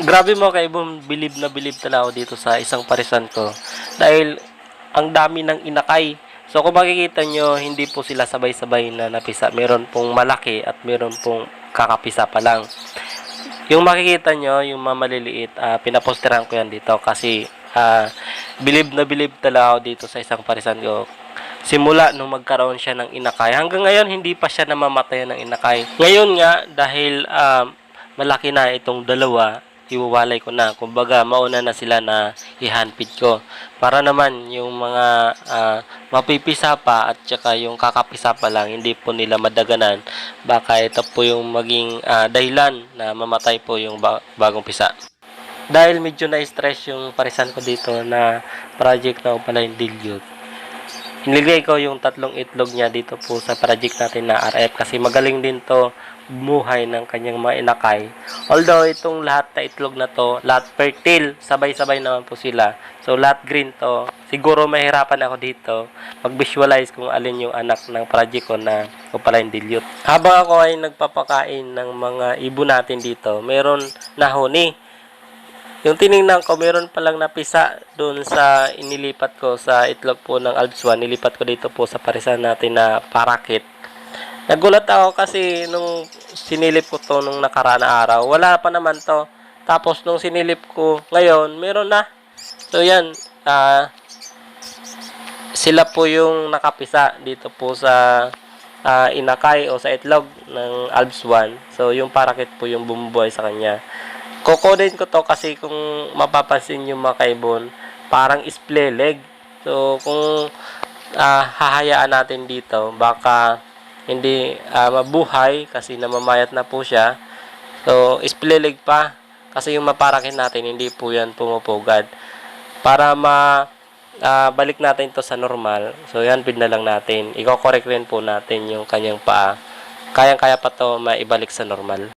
Grabe mo kay Boom, bilib na bilib talaga ako dito sa isang parisan ko. Dahil ang dami ng inakay. So kung makikita nyo, hindi po sila sabay-sabay na napisa. Meron pong malaki at meron pong kakapisa pa lang. Yung makikita nyo, yung mga maliliit, ah, pinaposteran ko yan dito kasi ah, bilib na bilib talaga ako dito sa isang parisan ko. Simula nung magkaroon siya ng inakay. Hanggang ngayon, hindi pa siya namamatay ng inakay. Ngayon nga, dahil ah, malaki na itong dalawa, iwawalay ko na. Kumbaga, mauna na sila na ihanpit ko. Para naman yung mga ah, mapipisa pa at saka yung kakapisa pa lang, hindi po nila madaganan. Baka ito po yung maging ah, dahilan na mamatay po yung ba- bagong pisa. Dahil medyo na-stress yung parisan ko dito na project na pala yung dilute. Inilagay ko yung tatlong itlog niya dito po sa project natin na RF kasi magaling din to bumuhay ng kanyang mga inakay. Although itong lahat na itlog na to, lahat fertile, sabay-sabay naman po sila. So lahat green to. Siguro mahirapan ako dito mag-visualize kung alin yung anak ng project ko na Opaline dilute. Habang ako ay nagpapakain ng mga ibon natin dito, meron nahuni. Yung tiningnan ko, meron palang napisa doon sa inilipat ko sa itlog po ng Alpswan. Nilipat ko dito po sa parisan natin na parakit. Nagulat ako kasi nung sinilip ko to nung nakaraan na araw, wala pa naman to. Tapos nung sinilip ko ngayon, meron na. So yan, ah sila po yung nakapisa dito po sa ah, inakay o sa itlog ng Alps 1. So yung parakit po yung bumubuhay sa kanya. Kukunin ko to kasi kung mapapansin yung mga kaibon, parang isplay leg. So kung ah, hahayaan natin dito, baka hindi ah, mabuhay kasi namamayat na po siya. So isplay leg pa kasi yung maparakin natin hindi po yan pumupugad. Para ma ah, balik natin to sa normal. So yan pin na lang natin. Iko-correct rin po natin yung kanyang paa. Kayang-kaya pa to maibalik sa normal.